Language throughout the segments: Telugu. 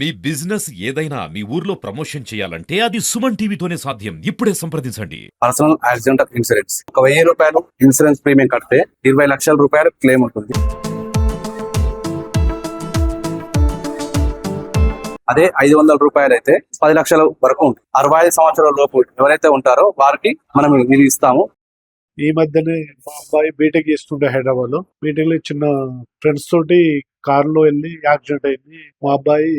మీ బిజినెస్ ఏదైనా మీ ఊర్లో ప్రమోషన్ చేయాలంటే అది సుమన్ టీవీతోనే సాధ్యం. ఇప్పుడే సంప్రదించండి. Personal accidental insurance. ఒక వెయ్యి రూపాయలు ఇన్సూరెన్స్ ప్రీమియం కడితే ఇరవై లక్షల రూపాయలు క్లెయిమ్ ఉంటుంది అదే ఐదు వందల రూపాయలు అయితే పది లక్షల వరకు ఉంటుంది. అరవై ఐదు సంవత్సరాల లోపు ఎవరైతే ఉంటారో వారికి మనం ఇది ఇస్తాము. ఈ మధ్యనే మా అబ్బాయి బీటెక్ చేస్తుండే హైదరాబాద్లో బీటెక్లో చిన్న ఫ్రెండ్స్ తోటి కార్లో వెళ్ళి యాక్సిడెంట్ అయింది. మా అబ్బాయి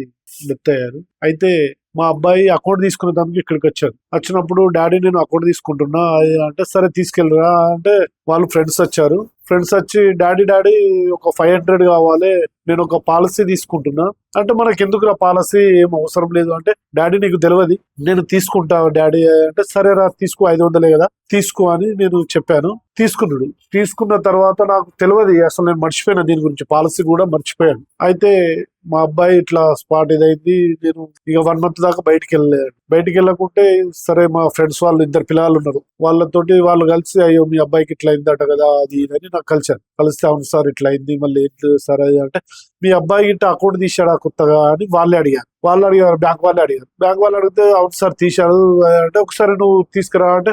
డెత్ అయ్యారు అయితే మా అబ్బాయి అకౌంట్ తీసుకునే దానికి ఇక్కడికి వచ్చారు వచ్చినప్పుడు డాడీ నేను అకౌంట్ తీసుకుంటున్నా. అంటే సరే తీసుకెళ్ళరా. అంటే వాళ్ళు ఫ్రెండ్స్ వచ్చారు. ఫ్రెండ్స్ వచ్చి డాడీ డాడీ ఒక ఫైవ్ హండ్రెడ్ కావాలి. నేను ఒక పాలసీ తీసుకుంటున్నా. అంటే మనకి ఎందుకు పాలసీ? ఏం అవసరం లేదు. అంటే డాడీ నీకు తెలియదు నేను తీసుకుంటా డాడీ. అంటే సరే రా తీసుకో ఐదు వందలే కదా. తీసుకో అని నేను చెప్పాను. తీసుకున్నాడు. తీసుకున్న తర్వాత నాకు తెలియదు అసలు నేను మర్చిపోయాను దీని గురించి. పాలసీ కూడా మర్చిపోయాను. అయితే మా అబ్బాయి ఇట్లా స్పాట్ ఇదైంది నేను ఇక వన్ మంత్ దాకా బయటికి వెళ్ళలేదు. బయటికి వెళ్ళకుంటే సరే మా ఫ్రెండ్స్ వాళ్ళు ఇద్దరు పిల్లలు ఉన్నారు. వాళ్ళతోటి వాళ్ళు కలిసి అయ్యో మీ అబ్బాయికి ఇట్లా అయిందట కదా అది ఇదని అని నాకు కలిసారు కలిస్తే అవును సార్ ఇట్లా అయింది మళ్ళీ ఏంటి సార్ అది అంటే మీ అబ్బాయి గిట్ట అకౌంట్ తీసాడా కొత్తగా అని వాళ్ళే అడిగారు. వాళ్ళు అడిగారు బ్యాంక్ వాళ్ళే అడిగారు. బ్యాంక్ వాళ్ళు అడిగితే అవును సార్ తీశాడు అంటే ఒకసారి నువ్వు తీసుకురా అంటే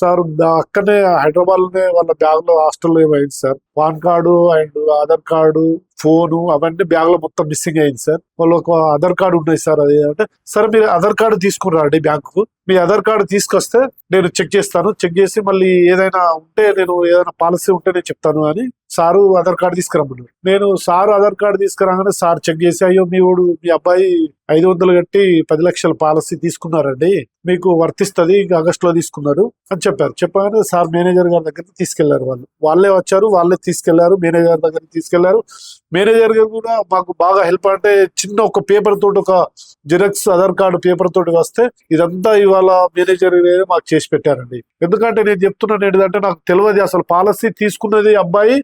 సార్ అక్కడనే హైదరాబాద్లోనే వాళ్ళ బ్యాగ్లో హాస్టల్లో ఏమైంది sir? Pan card and Aadhaar card phone అవన్నీ బ్యాగ్లో మొత్తం మిస్సింగ్ అయింది సార్. వాళ్ళు ఒక ఆధార్ కార్డు ఉన్నాయి సార్ అది అంటే సార్ మీరు ఆధార్ కార్డు తీసుకున్నారండి బ్యాంకు మీ ఆధార్ కార్డు తీసుకొస్తే నేను చెక్ చేస్తాను. చెక్ చేసి మళ్ళీ ఏదైనా ఉంటే నేను ఏదైనా పాలసీ ఉంటే నేను చెప్తాను అని సారు ఆధార్ కార్డు తీసుకురమ్మన్నారు. నేను సారు ఆధార్ కార్డు తీసుకురాగానే సార్ చెక్ చేసి అయ్యో మీ వాడు మీ అబ్బాయి ఐదు వందలు కట్టి పది లక్షల పాలసీ తీసుకున్నారండి. మీకు వర్తిస్తుంది ఇంకా ఆగస్ట్ తీసుకున్నారు. అని చెప్పారు. చెప్పగానే సార్ మేనేజర్ గారి దగ్గరికి తీసుకెళ్ళారు వాళ్ళు. వాళ్ళే వచ్చారు వాళ్ళే తీసుకెళ్ళారు మేనేజర్ దగ్గరికి తీసుకెళ్ళారు. మేనేజర్ గారు కూడా మాకు బాగా హెల్ప్ అంటే చిన్న ఒక పేపర్ తోటి ఒక జిరాక్స్ ఆధార్ కార్డు పేపర్ తోటి వస్తే ఇదంతా ఇవాళ మేనేజర్ గారు మాకు చేసి పెట్టారండి. ఎందుకంటే నేను చెప్తున్నాను ఏంటంటే నాకు తెలియదు అసలు పాలసీ తీసుకున్నది అబ్బాయి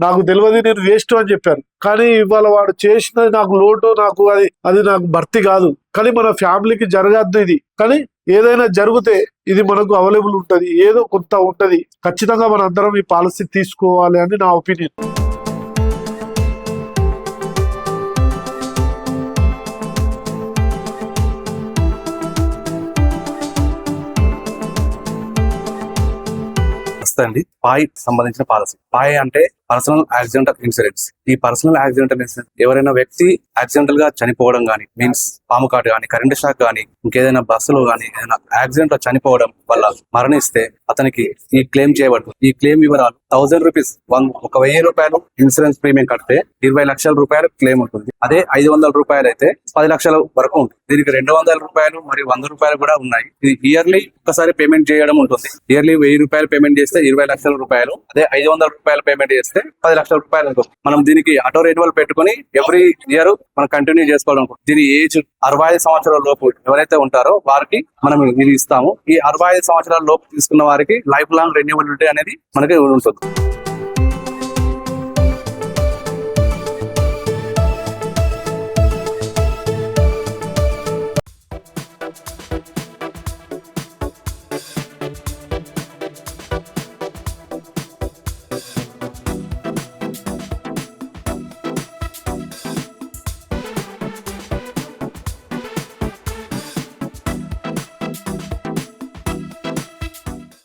నాకు తెలియదు నేను వేస్ట్ అని చెప్పాను. కానీ ఇవాళ వాడు చేసినది నాకు లోటు నాకు అది అది నాకు భర్తీ కాదు. కానీ మన ఫ్యామిలీకి జరగద్దు ఇది. కానీ ఏదైనా జరిగితే ఇది మనకు అవైలబుల్ ఉంటది. ఏదో కొంత ఉంటది. ఖచ్చితంగా మన అందరం ఈ పాలసీ తీసుకోవాలి అని నా ఒపీనియన్. అండి. పాయ్ సంబంధించిన పాలసీ. పాయ్ అంటే పర్సనల్ యాక్సిడెంటల్ ఇన్సూరెన్స్. ఈ పర్సనల్ యాక్సిడెంటల్ ఇన్సూరెన్స్ ఎవరైనా వ్యక్తి యాక్సిడెంటల్గా చనిపోవడం గానీ మీన్స్ పాము కాటు గానీ కరెంట్ షాక్ గానీ ఇంకేదైనా బస్సులో గానీ ఏదైనా యాక్సిడెంట్లో చనిపోవడం వల్ల మరణిస్తే అతనికి ఈ క్లెయిమ్ చేయబడుతుంది. ఈ క్లెయిమ్ వివరాలు థౌసండ్ రూపీస్ వన్ ఒక వెయ్యి రూపాయలు ఇన్సూరెన్స్ ప్రీమియం కడితే ఇరవై లక్షల రూపాయలు క్లెయిమ్ ఉంటుంది. అదే ఐదు వందల రూపాయలు అయితే పది లక్షల వరకు ఉంటుంది. దీనికి రెండు వందల రూపాయలు మరియు వంద రూపాయలు కూడా ఉన్నాయి. ఇది ఇయర్లీ ఒక్కసారి పేమెంట్ చేయడం ఉంటుంది. ఇయర్లీ వెయ్యి రూపాయలు పేమెంట్ చేస్తే ఇరవై లక్షల రూపాయలు. అదే ఐదు వందల రూపాయలు పేమెంట్ చేస్తే పది లక్షల రూపాయలు మనం దీనికి ఆటో రెన్యువల్ పెట్టుకుని ఎవ్రీ ఇయర్ మనం కంటిన్యూ చేసుకోవడం దీని ఏజ్ అరవై ఐదు సంవత్సరాల లోపు ఎవరైతే ఉంటారో వారికి మనం ఇది ఇస్తాము. ఈ అరవై ఐదు సంవత్సరాల లోపు తీసుకున్న వారికి లైఫ్ లాంగ్ రెన్యూవబిలిటీ అనేది మనకి ఉంటుంది.